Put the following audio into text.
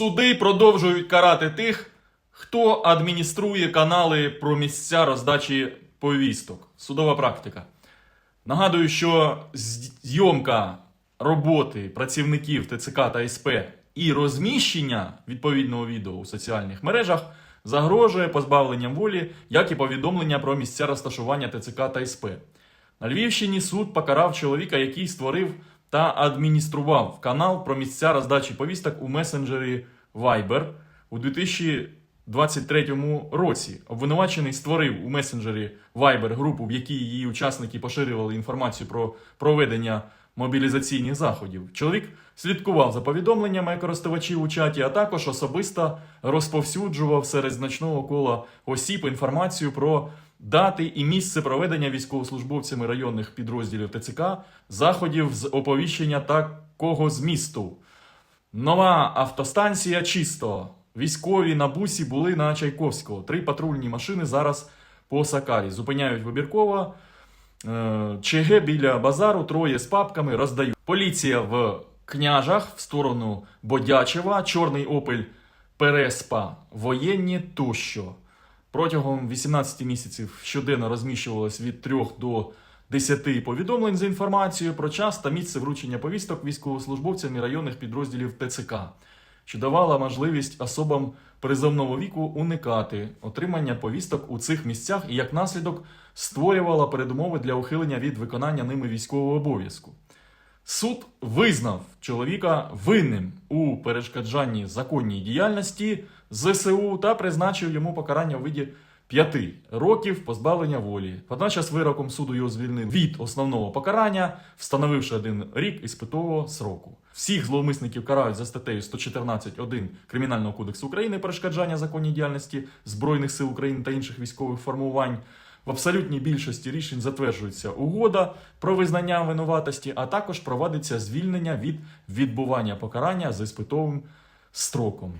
Суди продовжують карати тих, хто адмініструє канали про місця роздачі повісток. Судова практика. Нагадую, що зйомка роботи працівників ТЦК та СП і розміщення відповідного відео у соціальних мережах загрожує позбавленням волі, як і повідомлення про місця розташування ТЦК та СП. На Львівщині суд покарав чоловіка, який створив та адміністрував канал про місця роздачі повісток у месенджері Viber у 2023 році. Обвинувачений створив у месенджері Viber групу, в якій її учасники поширювали інформацію про проведення мобілізаційних заходів. Чоловік слідкував за повідомленнями користувачів у чаті, а також особисто розповсюджував серед значного кола осіб інформацію про дати і місце проведення військовослужбовцями районних підрозділів ТЦК заходів з оповіщення такого змісту. Нова автостанція чисто. Військові на бусі були на Чайковського. Три патрульні машини зараз по Сакарі. Зупиняють вибірково. Е, ЧГ біля базару, троє з папками роздають. Поліція в княжах в сторону Бодячева, чорний опель Переспа, воєнні тощо. Протягом 18 місяців щоденно розміщувалось від 3 до 10 повідомлень за інформацією про час та місце вручення повісток військовослужбовцям і районних підрозділів ТЦК, що давала можливість особам призовного віку уникати отримання повісток у цих місцях і як наслідок створювала передумови для ухилення від виконання ними військового обов'язку. Суд визнав чоловіка винним у перешкоджанні законній діяльності ЗСУ та призначив йому покарання у виді п'яти років позбавлення волі. Водночас вироком суду його звільнив від основного покарання, встановивши один рік іспитового сроку. Всіх зловмисників карають за статтею 114.1 Кримінального кодексу України перешкоджання законній діяльності Збройних сил України та інших військових формувань. В абсолютній більшості рішень затверджується угода про визнання винуватості, а також проводиться звільнення від відбування покарання за іспитовим строком.